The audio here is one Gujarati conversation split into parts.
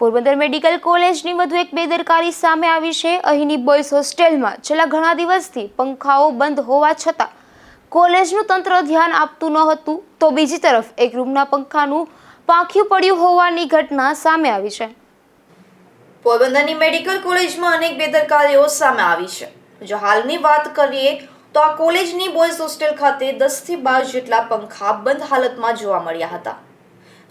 પોરબંદર મેડિકલ કોલેજની વધુ એક બેદરકારી સામે આવી છે. અહીંની બોયઝ હોસ્ટેલમાં છેલ્લા ઘણા દિવસથી પંખાઓ બંધ હોવા છતાં કોલેજનું તંત્ર ધ્યાન આપતું ન હતું તો બીજી તરફ એક રૂમના પંખાનું પાંખ્યું પડ્યું હોવાની ઘટના સામે આવી છે. પોરબંદરની મેડિકલ કોલેજમાં અનેક બેદરકારીઓ સામે આવી છે. જો હાલની વાત કરીએ, તો આ કોલેજની બોયઝ હોસ્ટેલ ખાતે દસથી બાર જેટલા પંખા બંધ હાલતમાં જોવા મળ્યા હતા.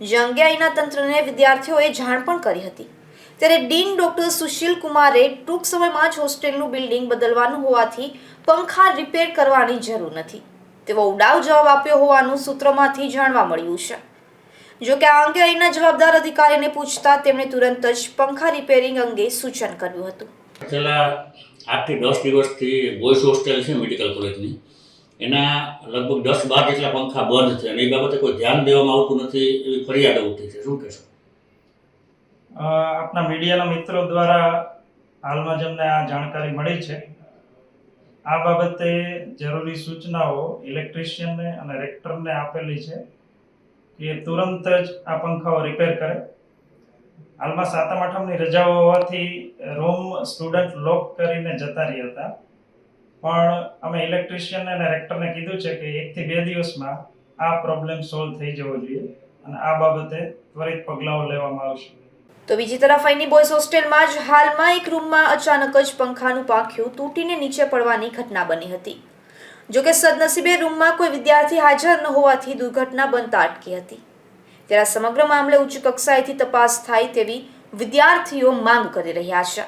જે અંગે આઈના તંત્રને વિદ્યાર્થીઓએ જાણ પણ કરી હતી. ત્યારે ડીન ડોક્ટર સુશીલ કુમારે ટૂંક સમયમાં જ હોસ્ટેલનું બિલ્ડિંગ બદલવાનું હોવાથી પંખા રિપેર કરવાની જરૂર નથી. તેવો ઉડાવ જવાબ આપ્યો હોવાનું સૂત્રોમાંથી જાણવા મળ્યું છે. જો કે આ અંગે અહીંના જવાબદાર અધિકારીને પૂછતા તેમણે તુરંત જ પંખા રિપેરિંગ અંગે સૂચન કર્યું હતું. છેલ્લા આઠથી દસ દિવસથી બોયઝ હોસ્ટેલ છે, મેડિકલ કોલેજની. એના લગભગ દસ બાર જેટલા પંખા બંધ છે અને એ બાબતે કોઈ ધ્યાન દેવામાં આવતું નથી એવી ફરિયાદ ઉઠી છે. શું કહેશો? આપના મીડિયાના મિત્રો દ્વારા હાલમાં જ અમને આ જાણકારી મળી છે. આ બાબતે જરૂરી સૂચનાઓ ઇલેક્ટ્રિશિયનને અને રેક્ટરને આપેલી છે કે તુરંત જ આ પંખાઓ રિપેર કરે. હાલમાં સાતમ આઠમની રજાઓ હોવાથી રૂમ સ્ટુડન્ટ લોક કરીને જતા રહ્યા હતા. પણ અમે ઇલેક્ટ્રિશિયન અને રેક્ટરને કીધું છે કે એકથી બે દિવસમાં આ પ્રોબ્લેમ સોલ્વ થઈ જવો જોઈએ અને આ બાબતે ત્વરિત પગલાઓ લેવામાં આવશે. તો બીજી તરફ અહીંની બોયઝ હોસ્ટેલમાં જ હાલમાં એક રૂમમાં અચાનક જ પંખાનું પાંખ્યું તૂટીને નીચે પડવાની ઘટના બની હતી. જો કે સદનસીબે રૂમમાં કોઈ વિદ્યાર્થી હાજર ન હોવાથી દુર્ઘટના બનતા અટકી હતી. ત્યારે સમગ્ર મામલે ઉચ્ચ કક્ષાએથી તપાસ થાય તેવી વિદ્યાર્થીઓ માંગ કરી રહ્યા છે.